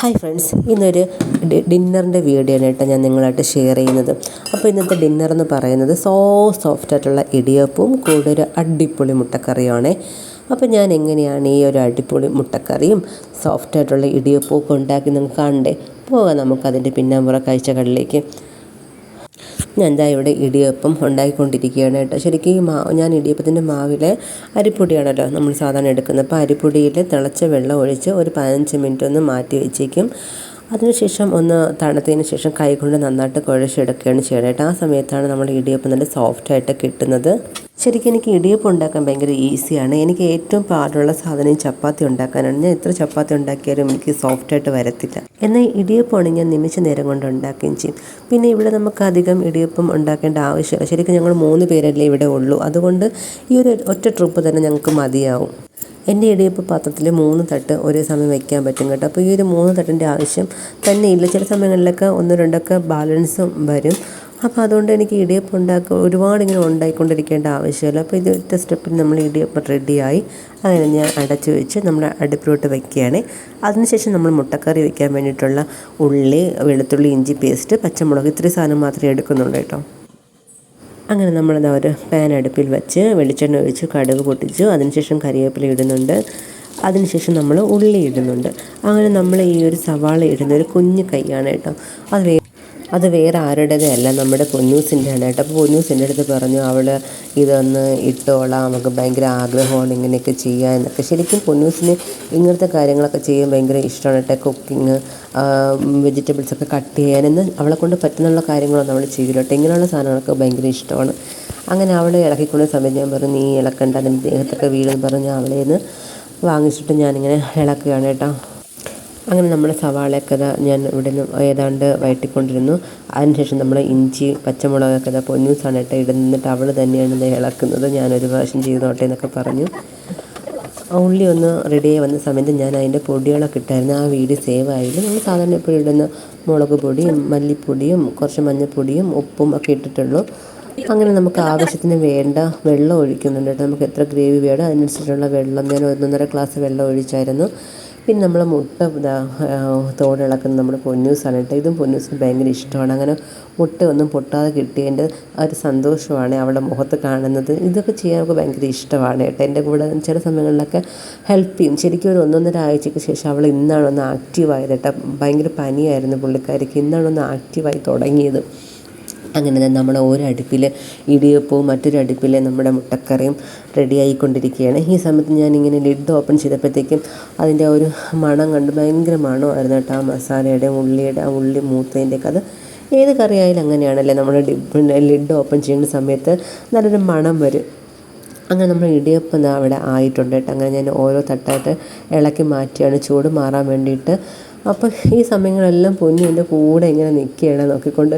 Hi friends ഇന്നൊരു ഡിന്നറിന്റെ video ആണ് കേട്ടോ ഞാൻ നിങ്ങളായിട്ട് ഷെയർ ചെയ്യുന്നത്. അപ്പോൾ ഇന്നത്തെ ഡിന്നർ എന്ന് പറയുന്നത് സോ സോഫ്റ്റ് ആയിട്ടുള്ള ഇടിയപ്പവും കൂടെ ഒരു അടിപൊളി മുട്ടക്കറിയുമാണേ. അപ്പോൾ ഞാൻ എങ്ങനെയാണ് ഈ ഒരു അടിപൊളി മുട്ടക്കറിയും സോഫ്റ്റ് ആയിട്ടുള്ള ഇടിയപ്പവും ഒക്കെ ഉണ്ടാക്കി നിങ്ങൾക്ക് കാണണ്ടേ? പോകാം നമുക്കതിന്റെ പിന്നാമ്പുറ കാഴ്ചകളിലേക്ക്. ഞാൻ എന്താ ഇവിടെ ഇടിയപ്പം ഉണ്ടാക്കിക്കൊണ്ടിരിക്കുകയാണ് കേട്ടോ. ശരിക്കും ഈ മാവ് ഞാൻ ഇടിയപ്പത്തിന്റെ മാവിലെ അരിപ്പൊടിയാണല്ലോ നമ്മൾ സാധാരണ എടുക്കുന്നത്. അപ്പോൾ അരിപ്പൊടിയിൽ തിളച്ച വെള്ളം ഒഴിച്ച് ഒരു പതിനഞ്ച് മിനിറ്റ് ഒന്ന് മാറ്റി വെച്ചേക്കും. അതിനുശേഷം ഒന്ന് തണുത്തതിന് ശേഷം കൈകൊണ്ട് നന്നായിട്ട് കുഴച്ചെടുക്കുകയാണ് ചെയ്യണേട്ട് ആ സമയത്താണ് നമ്മൾ ഇടിയപ്പം നല്ല സോഫ്റ്റായിട്ട് കിട്ടുന്നത്. ശരിക്കും എനിക്ക് ഇടിയപ്പം ഉണ്ടാക്കാൻ ഭയങ്കര ഈസിയാണ്. എനിക്ക് ഏറ്റവും പാടുള്ള സാധനം ചപ്പാത്തി ഉണ്ടാക്കാനാണ്. ഞാൻ എത്ര ചപ്പാത്തി ഉണ്ടാക്കിയാലും എനിക്ക് സോഫ്റ്റായിട്ട് വരത്തില്ല. എന്നാൽ ഇടിയപ്പമാണ് ഞാൻ നിമിഷ നേരം കൊണ്ട് ഉണ്ടാക്കുകയും ചെയ്യും. പിന്നെ ഇവിടെ നമുക്ക് അധികം ഇടിയപ്പം ഉണ്ടാക്കേണ്ട ആവശ്യമില്ല. ശരിക്കും ഞങ്ങൾ മൂന്ന് പേരല്ലേ ഇവിടെ ഉള്ളൂ. അതുകൊണ്ട് ഈ ഒരു ഒറ്റ ട്രിപ്പ് തന്നെ ഞങ്ങൾക്ക് മതിയാവും. എന്റെ ഇടിയപ്പം പാത്രത്തിൽ മൂന്ന് തട്ട് ഒരേ സമയം വയ്ക്കാൻ പറ്റും കേട്ടോ. അപ്പോൾ ഈ ഒരു മൂന്ന് തട്ടിന്റെ ആവശ്യം തന്നെയില്ല ചില സമയങ്ങളിലൊക്കെ ഒന്ന് രണ്ടൊക്കെ ബാലൻസും വരും. അപ്പോൾ അതുകൊണ്ട് എനിക്ക് ഇടിയപ്പം ഉണ്ടാക്കുക ഒരുപാട് ഇങ്ങനെ ഉണ്ടായിക്കൊണ്ടിരിക്കേണ്ട ആവശ്യമില്ല. അപ്പോൾ ഇത് ഒറ്റ സ്റ്റെപ്പിൽ നമ്മൾ ഇടിയപ്പം റെഡിയായി. അങ്ങനെ ഞാൻ അടച്ചു വെച്ച് നമ്മൾ അടുപ്പിലോട്ട് വയ്ക്കുകയാണ് അതിനുശേഷം നമ്മൾ മുട്ടക്കറി വയ്ക്കാൻ വേണ്ടിയിട്ടുള്ള ഉള്ളി വെളുത്തുള്ളി ഇഞ്ചി പേസ്റ്റ് പച്ചമുളക് ഇത്രയും സാധനം മാത്രമേ എടുക്കുന്നുള്ളൂ കേട്ടോ. അങ്ങനെ നമ്മളത് ഒരു പാൻ അടുപ്പിൽ വെച്ച് വെളിച്ചെണ്ണ ഒഴിച്ച് കടുക് പൊട്ടിച്ചു. അതിനുശേഷം കറിവേപ്പില ഇടുന്നുണ്ട്. അതിനുശേഷം നമ്മൾ ഉള്ളി ഇടുന്നുണ്ട്. അങ്ങനെ നമ്മൾ ഈ ഒരു സവാള ഇടുന്ന ഒരു കുഞ്ഞു കൈയാണ് കേട്ടോ. അത് അത് വേറെ ആരുടേതല്ല നമ്മുടെ പൊന്നൂസിന്റെ ആണ് കേട്ടോ. അപ്പോൾ പൊന്നൂസിന്റെ അടുത്ത് പറഞ്ഞു അവൾ ഇതൊന്ന് ഇട്ടോളാം. നമുക്ക് ഭയങ്കര ആഗ്രഹമാണ് ഇങ്ങനെയൊക്കെ ചെയ്യാൻ. എന്നൊക്കെ. ശരിക്കും പൊന്നൂസിന് ഇങ്ങനത്തെ കാര്യങ്ങളൊക്കെ ചെയ്യാൻ ഭയങ്കര ഇഷ്ടമാണ് കേട്ടോ. കുക്കിങ് വെജിറ്റബിൾസൊക്കെ കട്ട് ചെയ്യാനെന്ന് അവളെ കൊണ്ട് പറ്റുന്നുള്ള കാര്യങ്ങളൊന്നും അവൾ ചെയ്യില്ല കേട്ടോ. ഇങ്ങനെയുള്ള സാധനങ്ങളൊക്കെ ഭയങ്കര ഇഷ്ടമാണ്. അങ്ങനെ അവളെ ഇളക്കിക്കൊണ്ട സമയത്ത് ഞാൻ പറഞ്ഞു നീ ഇളക്കണ്ട. അതിന്റെ ദേഹത്തൊക്കെ വീടെന്ന് പറഞ്ഞ് അവളേന്ന് വാങ്ങിച്ചിട്ട് ഞാനിങ്ങനെ ഇളക്കുകയാണ് കേട്ടോ. അങ്ങനെ നമ്മുടെ സവാളയൊക്കെ ഞാൻ ഇവിടെ നിന്ന് ഏതാണ്ട് വഴറ്റിക്കൊണ്ടിരുന്നു അതിനുശേഷം നമ്മൾ ഇഞ്ചി പച്ചമുളകൊക്കെ ഇതാ പൊന്നൂസാണ് കേട്ടോ ഇടുന്നിട്ട് അവൾ തന്നെയാണ് ഇത് ഇളക്കുന്നത്. ഞാനൊരു പ്രാവശ്യം ചെയ്തോട്ടെ എന്നൊക്കെ പറഞ്ഞു. ഉള്ളി ഒന്ന് റെഡിയായി വന്ന സമയത്ത് ഞാൻ അതിന്റെ പൊടികളൊക്കെ ഇട്ടായിരുന്നു. ആ വീഡിയോ സേവ് ആയില്ല നമ്മൾ സാധാരണ എപ്പോഴും ഇടുന്ന മുളക് പൊടിയും മല്ലിപ്പൊടിയും കുറച്ച് മഞ്ഞൾപ്പൊടിയും ഉപ്പും ഒക്കെ ഇട്ടിട്ടുള്ളൂ. അങ്ങനെ നമുക്ക് ആവശ്യത്തിന് വേണ്ട വെള്ളം ഒഴിക്കുന്നുണ്ട് നമുക്ക് എത്ര ഗ്രേവി വേണം അതിനനുസരിച്ചുള്ള വെള്ളം. ഞാൻ ഒന്നൊന്നര ഗ്ലാസ് വെള്ളം ഒഴിച്ചായിരുന്നു. പിന്നെ നമ്മൾ മുട്ട തോടിളക്കുന്ന നമ്മൾ പൊന്നൂസാണ് കേട്ടോ ഇതും പൊന്നൂസിന് ഭയങ്കര ഇഷ്ടമാണ്. അങ്ങനെ മുട്ട ഒന്നും പൊട്ടാതെ കിട്ടിയതിന്റെ ആ ഒരു സന്തോഷമാണ് അവളുടെ മുഖത്ത് കാണുന്നത്. ഇതൊക്കെ ചെയ്യാൻ നമുക്ക് ഭയങ്കര ഇഷ്ടമാണ് കേട്ടോ. എന്റെ കൂടെ ചില സമയങ്ങളിലൊക്കെ ഹെൽപ്പ് ചെയ്യും. ശരിക്കും ഒരു ഒന്നൊന്നര ആഴ്ചയ്ക്ക് ശേഷം അവൾ ഇന്നാണ് ഒന്ന് ആക്റ്റീവായത് കേട്ടോ. ഭയങ്കര പനിയായിരുന്നു പുള്ളിക്കാരിക്ക്. ഇന്നാണ് ഒന്ന് ആക്റ്റീവായി തുടങ്ങിയത്. അങ്ങനെ നമ്മൾ ഒരു അടുപ്പിൽ ഇടിയപ്പവും മറ്റൊരടുപ്പിൽ നമ്മുടെ മുട്ടക്കറിയും റെഡി ആയിക്കൊണ്ടിരിക്കുകയാണ്. ഈ സമയത്ത് ഞാനിങ്ങനെ ലിഡ് ഓപ്പൺ ചെയ്തപ്പോഴത്തേക്കും അതിന്റെ ഒരു മണം കണ്ട്. ഭയങ്കര മണമായിരുന്നു കേട്ടോ. ആ മസാലയുടെ ഉള്ളിയുടെ ആ ഉള്ളി മൂത്തതിന്റെയൊക്കെ അത് ഏത് കറിയായാലും അങ്ങനെയാണല്ലേ നമ്മൾ ലിഡ് ഓപ്പൺ ചെയ്യുന്ന സമയത്ത് നല്ലൊരു മണം വരും. അങ്ങനെ നമ്മൾ ഇടിയപ്പം അവിടെ ആയിട്ടുണ്ട് കേട്ടോ. അങ്ങനെ ഞാൻ ഓരോ തട്ടായിട്ട് ഇളക്കി മാറ്റിയാണ്. ചൂട് മാറാൻ വേണ്ടിയിട്ട് അപ്പോൾ ഈ സമയങ്ങളെല്ലാം പൊന്നു എന്റെ കൂടെ ഇങ്ങനെ നിൽക്കുകയാണ് നോക്കിക്കൊണ്ട്.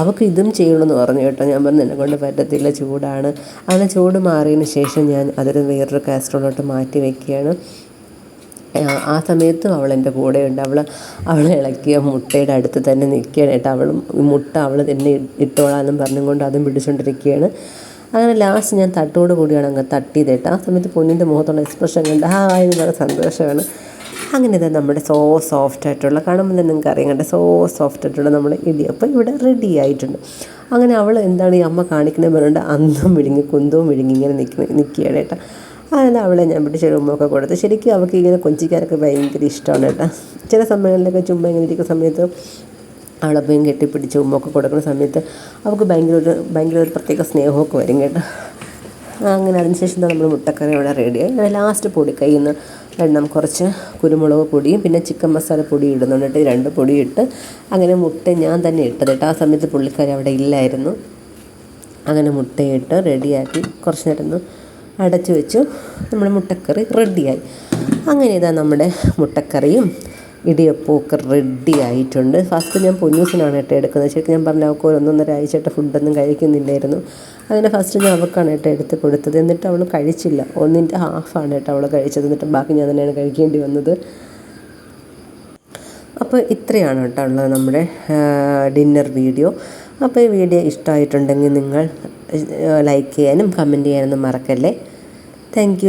അവൾക്ക് ഇതും ചെയ്യണമെന്ന് പറഞ്ഞു കേട്ടോ. ഞാൻ പറഞ്ഞു എന്നെ കൊണ്ട് പറ്റത്തില്ല ചൂടാണ്. അങ്ങനെ ചൂട് മാറിയതിന് ശേഷം ഞാൻ അതൊരു വേറൊരു കാസ്ട്രോളോട്ട് മാറ്റി വയ്ക്കുകയാണ് ആ സമയത്തും അവൾ എന്റെ കൂടെയുണ്ട്. അവൾ അവൾ ഇളക്കിയ മുട്ടയുടെ അടുത്ത് തന്നെ നിൽക്കുകയാണ് കേട്ടോ. അവളും മുട്ട അവൾ തന്നെ ഇട്ടോളാന്നും പറഞ്ഞുകൊണ്ട് അതും പിടിച്ചുകൊണ്ടിരിക്കുകയാണ്. അങ്ങനെ ലാസ്റ്റ് ഞാൻ തട്ടോട് കൂടിയാണ് അങ്ങ് തട്ടിയത് കേട്ടോ. ആ സമയത്ത് പൊന്നിന്റെ മുഖത്തുള്ള എക്സ്പ്രഷൻ കണ്ട് ആ എന്ന് പറഞ്ഞ സന്തോഷമാണ്. അങ്ങനെ ഇത് നമ്മുടെ സോ സോഫ്റ്റ് ആയിട്ടുള്ള കാണുമ്പോൾ തന്നെ നിങ്ങൾക്ക് അറിയാം കണ്ട? സോ സോഫ്റ്റ് ആയിട്ടുള്ള നമ്മുടെ ഇടിയപ്പം ഇവിടെ റെഡി ആയിട്ടുണ്ട്. അങ്ങനെ അവൾ എന്താണ് ഈ അമ്മ കാണിക്കുന്നത് പറഞ്ഞിട്ട് അന്നും വിഴുങ്ങി കുന്തവും വിഴുങ്ങി ഇങ്ങനെ നിൽക്കുന്ന നിൽക്കുകയാണ് കേട്ടോ. അങ്ങനെ അവളെ ഞാൻ പിടിച്ച് ഉമ്മൊക്കെ കൊടുത്ത് ശരിക്കും അവൾക്ക് ഇങ്ങനെ കൊഞ്ചിക്കാരൊക്കെ ഭയങ്കര ഇഷ്ടമാണ് കേട്ടോ. ചില സമയങ്ങളിലൊക്കെ ചുമ്മാ ഇങ്ങനെ ഇരിക്കുന്ന സമയത്ത് അവളപ്പം കെട്ടിപ്പിടിച്ച് ഉമ്മൊക്കെ കൊടുക്കുന്ന സമയത്ത് അവൾക്ക് ഭയങ്കര ഒരു ഭയങ്കര ഒരു പ്രത്യേക സ്നേഹമൊക്കെ വരും കേട്ടോ. അങ്ങനെ അതിനുശേഷം നമ്മൾ മുട്ടക്കറി അവിടെ റെഡിയായി ലാസ്റ്റ് പൊടി കയ്യിൽ നിന്ന് എണ്ണം കുറച്ച് കുരുമുളക് പൊടിയും പിന്നെ ചിക്കൻ മസാല പൊടി ഇടുന്നുണ്ട് രണ്ട് പൊടി ഇട്ട് അങ്ങനെ മുട്ട ഞാൻ തന്നെ ഇട്ടത് കേട്ടോ. ആ സമയത്ത് പുള്ളിക്കാരി അവിടെ ഇല്ലായിരുന്നു. അങ്ങനെ മുട്ടയിട്ട് റെഡിയാക്കി കുറച്ച് നേരം ഒന്ന് അടച്ചു വെച്ചു. നമ്മുടെ മുട്ടക്കറി റെഡിയായി. അങ്ങനെ ഇതാ നമ്മുടെ മുട്ടക്കറിയും ഇടിയപ്പമൊക്കെ റെഡി ആയിട്ടുണ്ട്. ഫസ്റ്റ് ഞാൻ പൊന്നൂസിനാണ് കേട്ടോ എടുക്കുന്നത്. ശരിക്കും ഞാൻ പറഞ്ഞ അവൾക്ക് ഒന്നൊന്നര ആഴ്ചയായിട്ട് ഫുഡൊന്നും കഴിക്കുന്നില്ലായിരുന്നു. അങ്ങനെ ഫസ്റ്റ് ഞാൻ അവൾക്കാണ് കേട്ടോ എടുത്ത് കൊടുത്തത്. എന്നിട്ട് അവൾ കഴിച്ചില്ല. ഒന്നിന്റെ ഹാഫാണ് കേട്ടോ അവൾ കഴിച്ചത്. എന്നിട്ട് ബാക്കി ഞാൻ തന്നെയാണ് കഴിക്കേണ്ടി വന്നത്. അപ്പോൾ ഇത്രയാണ് കേട്ടോ ഉള്ളത് നമ്മുടെ ഡിന്നർ വീഡിയോ അപ്പോൾ ഈ വീഡിയോ ഇഷ്ടമായിട്ടുണ്ടെങ്കിൽ നിങ്ങൾ ലൈക്ക് ചെയ്യാനും കമന്റ് ചെയ്യാനൊന്നും മറക്കല്ലേ. താങ്ക്